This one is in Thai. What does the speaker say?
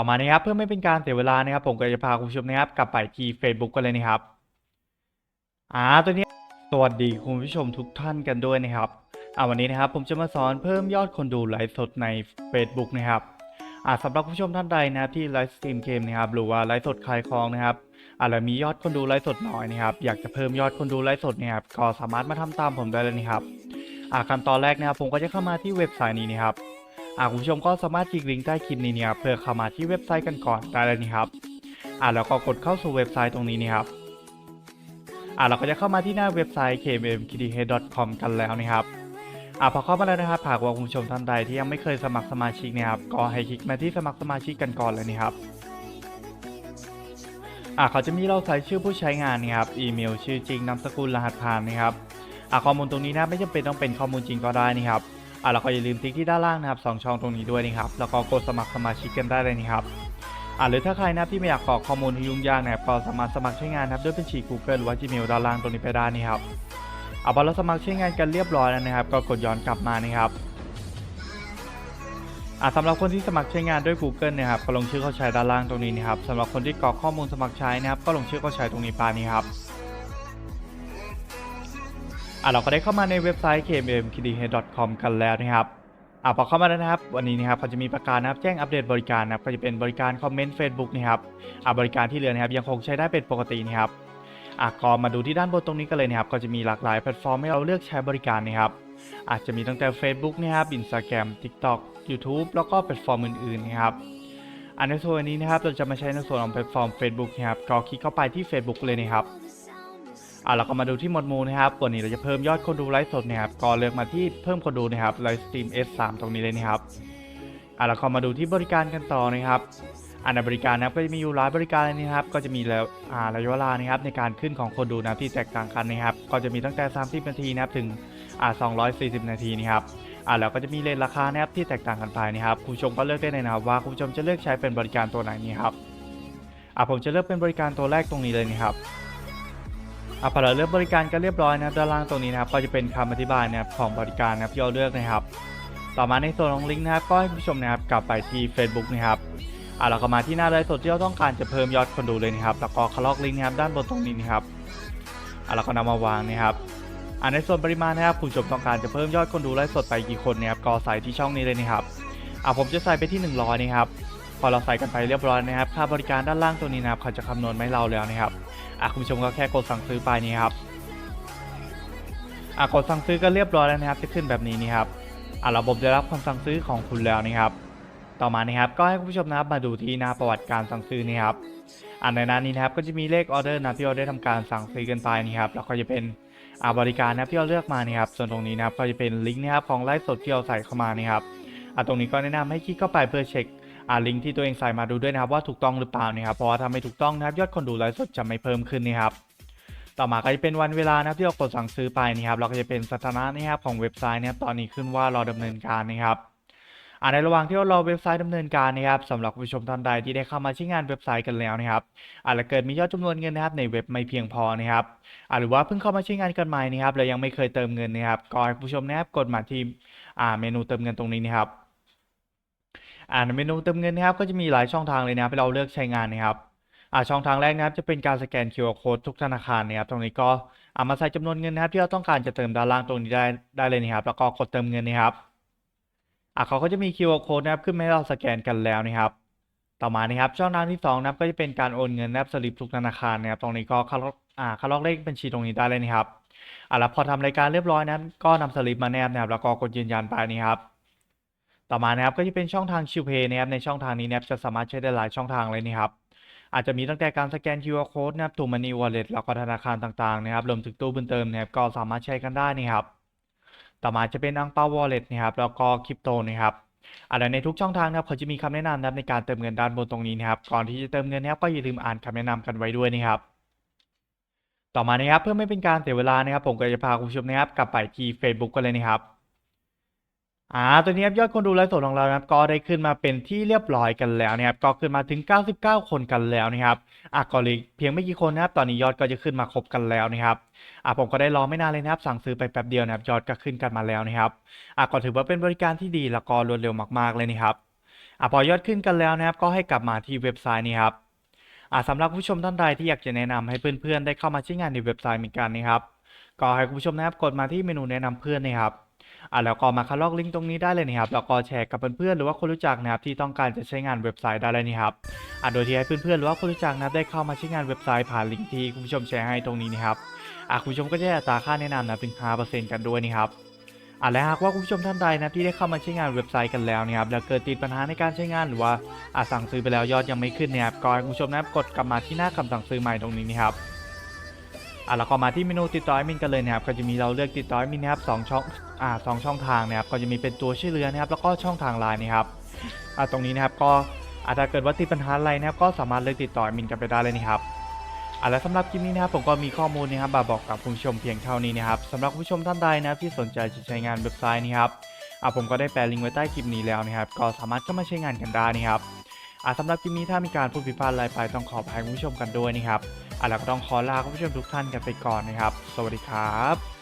ต่อมานะครับเพื่อไม่เป็นการเสียเวลานะครับ ผมก็จะพาคุณผู้ชมนะครับกลับไปที่ Facebook กันเลยนะครับอ่าตัวนี้สวัสดีคุณผู้ชมทุกท่านกันด้วยนะครับอ่าวันนี้นะครับผมจะมาสอนเพิ่มยอดคนดูไลฟ์สดใน Facebook นะครับอ่าสำหรับคุณผู้ชมท่านใดนะครับที่ไลฟ์สตรีมเกมนะครับหรือว่าไลฟ์สดขายของนะครับอาแล้วมียอดคนดูไลฟ์สดน้อยนะครับอยากจะเพิ่มยอดคนดูไลฟ์สดเนี่ยครับก็สามารถมาทำตามผมได้เลยนะครับอ่าขั้นตอนแรกนะครับผมก็จะเข้ามาที่เว็บไซต์นี้นะครับ อ่าคุณผู้ชมก็สามารถคลิกลิงก์ใต้คลิปนี้เนี่ยเพื่อเข้ามาที่เว็บไซต์กันก่อนได้เลยนี่ครับอ่าแล้วก็กดเข้าสู่เว็บไซต์ตรงนี้นี่ครับอ่าเราก็จะเข้ามาที่หน้าเว็บไซต์ kmmkdh.com กันแล้วนะครับอ่าพอเข้ามาแล้วนะครับหากว่าคุณผู้ชมท่านใดที่ยังไม่เคยสมัครสมาชิกนะครับก็ให้คลิกมาที่สมัครสมาชิกกันก่อนเลยนี่ครับอ่าเขาจะมีเราใส่ชื่อผู้ใช้งานนี่ครับอีเมลชื่อจริงนามสกุลรหัสผ่านนะครับอ่าข้อมูลตรงนี้นะไม่จำเป็นต้องเป็นข้อมูลจริงก็ได้นี่ครับ อ่าแล้วก็อย่าลืมติ๊กที่ด้านล่างนะครับสองช่องตรงนี้ด้วยนะครับแล้วก็กดสมัครสมาชิกกันได้เลยนะครับอ่าหรือถ้าใครนะที่ไม่อยากกรอกข้อมูลที่ยุ่งยากนะครับก็สามารถสมัครใช้งานนะครับด้วยบัญชี Google หรือว่า Gmail ด้านล่างตรงนี้ไปได้นี่ครับเอาพอเราสมัครใช้งานกันเรียบร้อยแล้วนะครับ ก็กดย้อนกลับมานะครับอ่าสำหรับคนที่สมัครใช้งานด้วย Google นะครับก็ลงชื่อเข้าใช้ด้านล่างตรงนี้นะครับสำหรับคนที่กรอกข้อมูลสมัครใช้นะครับ ก็ลงชื่อเข้าใช้ตรงนี้ไปนี่ครับะเราก็ได้เข้ามาในเว็บไซต์ kmkdh.com กันแล้วนะครับอะพอเข้ามาแล้วนะครับ วันนี้นะครับเขาจะมีประกาศนะครับแจ้งอัปเดตบริการนะครับก็จะเป็นบริการคอมเมนต์ Facebook นะครับอะบริการที่เหลือนะครับยังคงใช้ได้เป็นปกตินะครับอะก็มาดูที่ด้านบนตรงนี้กันเลยนะครับก็จะมีหลากหลายแพลตฟอร์มให้เราเลือกใช้บริการนะครับอาจจะมีตั้งแต่ Facebook นะครับ Instagram TikTok YouTube แล้วก็แพลตฟอร์มอื่นๆนะครับอันในส่วนนี้นะครับเราจะมาใช้ในส่วนของแพลตฟอร์ม Facebook นะครับก็คลิกเข้าไปที่ Facebook เลยนะครับ อะเราก็มาดูที่หมดมูนะครับวันนี้เราจะเพิ่มยอดคนดูไลฟ์สดนะครับก็เลือกมาที่เพิ่มคนดูนะครับไลฟ์สตรีม S3 ตรงนี้เลยนะครับอะเราก็มาดูที่บริการกันต่อนะครับอันในบริการนะครับก็จะมีอยู่หลายบริการเลยนะครับ ก็จะมีแล้วอ่าระยะเวลานะครับในการขึ้นของคนดูนะที่แตกต่างกันนะครับ ก็จะมีตั้งแต่ 30 นาทีนะครับถึงอ่า240 นาทีนะครับอ่าแล้วก็จะมีเลทราคานะครับที่แตกต่างกันไปนะครับคุณผู้ชมก็เลือกได้เลยนะครับว่าคุณผู้ชมจะเลือกใช้เป็นบริการตัวไหนนี่ครับอ่าผมจะเลือกเป็นบริการตัวแรกตรงนี้เลยนะครับ อะพอเราเลือกบริการกันเรียบร้อยนะครับด้านล่างตรงนี้นะครับก็จะเป็นคำอธิบายนะครับของบริการนะครับที่เราเลือกนะครับ ต่อมาในส่วนของลิงก์นะครับก็ให้ผู้ชมนะครับกลับไปที่ Facebook นะครับอะเราก็มาที่หน้าไลฟ์สดที่เราต้องการจะเพิ่มยอดคนดูเลยนะครับแล้วก็คล็อกลิงก์นะครับด้านบนตรงนี้นะครับอะเราก็นำมาวางนะครับอะในส่วนปริมาณนะครับผู้ชมต้องการจะเพิ่มยอดคนดูไลฟ์สดไปกี่คนนะครับก็ใส่ที่ช่องนี้เลยนะครับอะผมจะใส่ไปที่ 100 นะครับพอเราใส่กันไปเรียบร้อยนะครับ ค่าบริการด้านล่างตรงนี้นะครับเขาจะคำนวณให้เราแล้วนะครับ อะคุณผู้ชมก็แค่กดสั่งซื้อไปนี่ครับอะกดสั่งซื้อก็เรียบร้อยแล้วนะครับจะขึ้นแบบนี้นี่ครับอะระบบได้รับคำสั่งซื้อของคุณแล้วนี่ครับต่อมานะครับก็ให้คุณผู้ชมนะครับมาดูที่หน้าประวัติการสั่งซื้อนี่ครับอะในหน้านี้นะครับก็จะมีเลขออเดอร์นะที่เราได้ทำการสั่งซื้อกันไปนี่ครับแล้วก็จะเป็นอ่าบริการนะที่เราเลือกมานี่ครับส่วนตรงนี้นะครับก็จะเป็นลิงก์นะครับของไลฟ์สดที่เราใส่เข้ามานี่ครับอะตรงนี้ก็แนะนำให้คลิกเข้าไปเพื่อเช็ค อ่าลิงก์ที่ตัวเองใส่มาดูด้วยนะครับว่าถูกต้องหรือเปล่านะครับเพราะว่าถ้าไม่ถูกต้องนะครับยอดคนดูไลฟ์สดจะไม่เพิ่มขึ้นนะครับต่อมาก็จะเป็นวันเวลานะครับที่เรากดสั่งซื้อไปนะครับเราก็จะเป็นสถานะนะครับของเว็บไซต์นะครับตอนนี้ขึ้นว่ารอดำเนินการนะครับอ่าในระหว่างที่เราเว็บไซต์ดำเนินการนะครับสำหรับผู้ชมท่านใดที่ได้เข้ามาใช้งานเว็บไซต์กันแล้วนะครับอาจจะเกิดมียอดจำนวนเงินนะครับในเว็บไม่เพียงพอนะครับอาหรือว่าเพิ่งเข้ามาใช้งานกันใหม่นะครับแล้วยังไม่เคยเติมเงินนะครับก็ให้ผู้ชมนะครับกดมาที่อ่าเมนูเติมเงินตรงนี้นะครับ อ่าในเมนูเติมเงินนะครับก็จะมีหลายช่องทางเลยนะครับให้เราเลือกใช้งานนะครับอ่าช่องทางแรกนะครับจะเป็นการสแกน QR code ทุกธนาคารนะครับตรงนี้ก็เอามาใส่จำนวนเงินนะครับที่เราต้องการจะเติมด้านล่างตรงนี้ได้ได้เลยนะครับ แล้วก็กดเติมเงินนะครับอ่าเขาก็จะมี QR code นะครับขึ้นให้เราสแกนกันแล้วนะครับ ต่อมานะครับช่องทางที่สองนะครับก็จะเป็นการโอนเงินนะครับสลิปทุกธนาคารนะครับตรงนี้ก็เข้าล็อกอ่าขาล็อกเลขบัญชีตรงนี้ได้เลยนะครับอ่าแล้วพอทำรายการเรียบร้อยนั้นก็นำสลิปมาแนบนะครับแล้วก็กดยืนยันไปนี่ครับ ต่อมานะครับก็จะเป็นช่องทางชิวเพย์นะครับในช่องทางนี้นะครับจะสามารถใช้ได้หลายช่องทางเลยนะครับอาจจะมีตั้งแต่การสแกน QR code นะครับทูมันนี่วอลเล็ตแล้วก็ธนาคารต่างๆนะครับรวมถึงตู้บุญเติมนะครับก็สามารถใช้กันได้นะครับต่อมาจะเป็นอังเปาวอลเล็ตนะครับแล้วก็คริปโตนะครับอะไรในทุกช่องทางนะครับเขาจะมีคำแนะนำนะครับในการเติมเงินด้านบนตรงนี้นะครับก่อนที่จะเติมเงินนะครับก็อย่าลืมอ่านคำแนะนำกันไว้ด้วยนะครับต่อมานะครับเพื่อไม่เป็นการเสียเวลานะครับผมก็จะพาคุณผู้ชมนะครับกลับไปที่ Facebook กันเลยนะครับ อ่าตัวนี้ครับยอดคนดูไลฟ์สดของเรานะครับก็ได้ขึ้นมาเป็นที่เรียบร้อยกันแล้วนะครับก็ขึ้นมาถึง 99 คนกันแล้วนะครับอะก็เหลยเพียงไม่กี่คนนะครับตอนนี้ยอดก็จะขึ้นมาครบกันแล้วนะครับอะผมก็ได้รอไม่นานเลยนะครับสั่งซื้อไปแป๊บเดียวนะครับยอดก็ขึ้นกันมาแล้วนะครับอะก็ถือว่าเป็นบริการที่ดีแล้วก็รวดเร็วมากๆเลยนะครับอะพอยอดขึ้นกันแล้วนะครับก็ให้กลับมาที่เว็บไซต์นี้ครับอะสำหรับผู้ชมท่านใดที่อยากจะแนะนำให้เพื่อนๆได้เข้ามาใช้งานในเว็บไซต์เหมือนกันนะครับก็ให้คุณผู้ชมนะครับกดมาที่เมนูแนะนำเพื่อนนะครับ อะแล้วก็มาคัดลอกลิงก์ตรงนี้ได้เลยนะครับแล้วก็แชร์กับเพื่อนๆหรือว่าคนรู้จักนะครับที่ต้องการจะใช้งานเว็บไซต์ได้เลยนี่ครับอะโดยที่ให้เพื่อนๆหรือว่าคนรู้จักนะครับได้เข้ามาใช้งานเว็บไซต์ผ่านลิงก์ที่คุณผู้ชมแชร์ให้ตรงนี้นะครับอะคุณผู้ชมก็จะได้อัตราค่าแนะนำนะถึง 5%กันด้วยนะครับอะและหากว่าคุณผู้ชมท่านใดนะที่ได้เข้ามาใช้งานเว็บไซต์กันแล้วนะครับแล้วเกิดติดปัญหาในการใช้งานหรือว่าอะสั่งซื้อไปแล้วยอดยังไม่ขึ้นนี่ยครับก็ให้คุณผู้ชมนะกดกลับมาที่หน้าคำสั่งซื้อใหม่ตรงนี้นะครับ อะแล้วก็มาที่เมนูติดต่อแอดมินกันเลยนะครับก็จะมีเราเลือกติดต่อแอดมินนะครับสองช่องอ่าสองช่องทางนะครับก็จะมีเป็นตัวชื่อเรือนะครับแล้วก็ช่องทางไลน์นะครับอ่าตรงนี้นะครับก็อาจจะเกิดว่าติดปัญหาอะไรนะครับก็สามารถเลือกติดต่อแอดมินกันไปได้เลยนะครับอ่าและสำหรับคลิปนี้นะครับผมก็มีข้อมูลนะครับมาบอกกับคุณผู้ชมเพียงเท่านี้นะครับสำหรับคุณผู้ชมท่านใดนะที่สนใจจะใช้งานเว็บไซต์นี้ครับอ่าผมก็ได้แปะลิงก์ไว้ใต้คลิปนี้แล้วนะครับก็สามารถเข้ามาใช้งานกันได้นะครับอ่าสำหรับคลิปนี้ถ้ามีการพูดผิดพลาดอะไรไปต้องขออภัยคุณผู้ชมกันด้วยนะครับ อะเราก็ต้องขอลาคุณผู้ชมทุกท่านกันไปก่อนนะครับ สวัสดีครับ